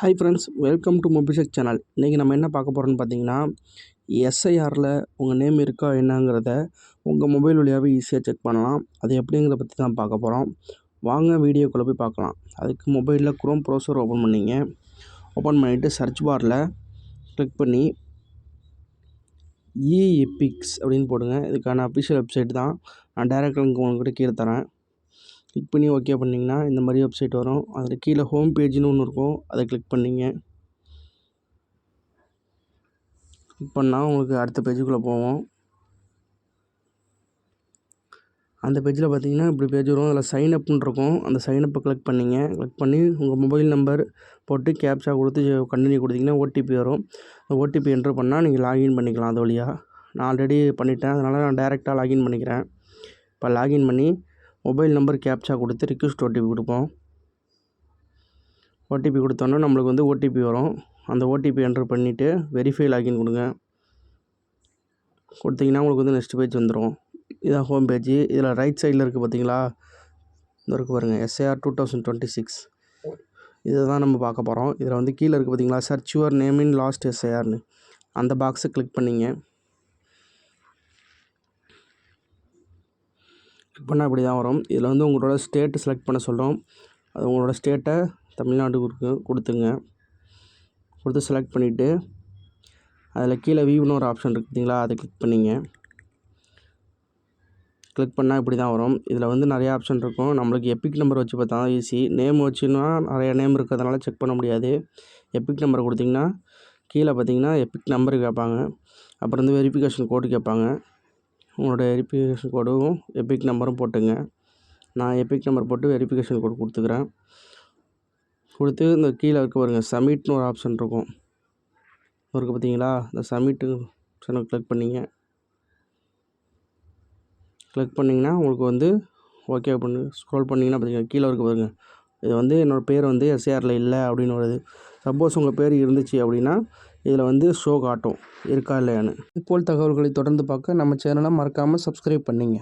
Hi friends welcome to Mobisec channel இன்றைக்கி நம்ம என்ன பார்க்க போகிறோம்னு பார்த்தீங்கன்னா எஸ்ஐஆரில் உங்கள் நேம் இருக்கா என்னங்கிறத உங்கள் மொபைல் வழியாகவே ஈஸியாக செக் பண்ணலாம். அது எப்படிங்கிறத பற்றி தான் பார்க்க போகிறோம் வாங்க வீடியோக்குள்ளே போய் பார்க்கலாம். அதுக்கு மொபைலில் குரோம் ப்ரௌசர் ஓப்பன் பண்ணிங்க. ஓப்பன் பண்ணிவிட்டு சர்ச் பாரில் கிளிக் பண்ணி e இஎபிக்ஸ் அப்படின்னு போடுங்க. இதுக்கான அஃபிஷியல் வெப்சைட் தான். நான் டேரக்டர் லிங்க் உங்கள்கிட்ட கீழே தரேன். கிளிக் பண்ணி ஓகே பண்ணிங்கன்னா இந்த மாதிரி வெப்சைட் வரும். அதில் கீழே ஹோம் பேஜ்னு ஒன்று இருக்கும். அதை கிளிக் பண்ணிங்க. கிளிக் பண்ணால் உங்களுக்கு அடுத்த பேஜுக்குள்ளே போவோம் அந்த பேஜில் பார்த்தீங்கன்னா இப்படி பேஜ் வரும். அதில் சைன் அப்னு இருக்கும். அந்த சைன் அப்பை கிளிக் பண்ணிங்க. கிளிக் பண்ணி உங்கள் மொபைல் நம்பர் போட்டு கேப்ஷா கொடுத்து கண்டினியூ கொடுத்தீங்கன்னா ஓடிபி வரும். அந்த ஓடிபி என்ட்ரு பண்ணால் நீங்கள் லாகின் பண்ணிக்கலாம். அது வழியாக நான் ஆல்ரெடி பண்ணிட்டேன். அதனால் நான் டேரெக்டாக லாகின் பண்ணிக்கிறேன். இப்போ லாகின் பண்ணி மொபைல் நம்பர் கேப்சா கொடுத்து ரிக்வஸ்ட் ஓடிபி கொடுப்போம். ஓடிபி கொடுத்தோன்னே நம்மளுக்கு வந்து ஓடிபி வரும். அந்த ஓடிபி என்ட்ரு பண்ணிவிட்டு வெரிஃபை லாகின் கொடுங்க. கொடுத்தீங்கன்னா உங்களுக்கு வந்து நெக்ஸ்ட் பேஜ் வந்துடும் இதான் ஹோம் பேஜ். இதில் ரைட் சைடில் இருக்குது பார்த்தீங்களா? இந்த இருக்குது பாருங்கள் SAR two thousand twenty six இதை தான் நம்ம பார்க்க போகிறோம் இதில் வந்து கீழே இருக்குது பார்த்தீங்களா? Search your name in last எஸ்ஏஆர்னு அந்த பாக்ஸை கிளிக் பண்ணிங்க. பண்ணால் இப்படி தான் வரும். இதில் வந்து உங்களோட ஸ்டேட்டு செலக்ட் பண்ண சொல்கிறோம் அது உங்களோட ஸ்டேட்டை தமிழ்நாடு கொடுத்துங்க கொடுத்து செலக்ட் பண்ணிவிட்டு அதில் கீழே வியூன்னு ஒரு ஆப்ஷன் இருக்குதுங்களா அதை கிளிக் பண்ணிங்க. கிளிக் பண்ணால் இப்படி தான் வரும். இதில் வந்து நிறையா ஆப்ஷன் இருக்கும். நம்மளுக்கு எப்பிக் நம்பர் வச்சு பார்த்தா தான் ஈஸி நேம் வச்சுன்னா நிறையா நேம் இருக்கிறதுனால செக் பண்ண முடியாது. எப்பிக் நம்பர் கொடுத்திங்கன்னா கீழே பார்த்தீங்கன்னா எப்பிக் நம்பர் கேட்பாங்க. அப்புறம் வந்து வெரிஃபிகேஷன் கோடு கேட்பாங்க. உங்களோட வெரிஃபிகேஷன் கோடும் எபிக் நம்பரும் போட்டுங்க. நான் எபிக் நம்பர் போட்டு வெரிஃபிகேஷன் கோடு கொடுத்துக்கிறேன். கொடுத்து இந்த கீழே இருக்க பாருங்கள் சப்மிட்னு ஒரு ஆப்ஷன் இருக்கும். இருக்குது பார்த்தீங்களா இந்த சப்மிட்டு ஆப்ஷனை கிளிக் பண்ணிங்க. கிளிக் பண்ணிங்கன்னா உங்களுக்கு வந்து ஓகே பண்ணு. ஸ்க்ரோல் பண்ணிங்கன்னா பார்த்தீங்கன்னா கீழே இருக்க பாருங்கள் இது வந்து என்னோடய பேர் வந்து எஸ்ஏஆரில் இல்லை அப்படின்னு வருது. சப்போஸ் உங்கள் பேர் இருந்துச்சு அப்படின்னா இதில் வந்து ஷோ காட்டும் இருக்கா இல்லையான்னு. இதுபோல் தகவல்களை தொடர்ந்து பார்க்க நம்ம சேனலை மறக்காமல் சப்ஸ்கிரைப் பண்ணிங்க.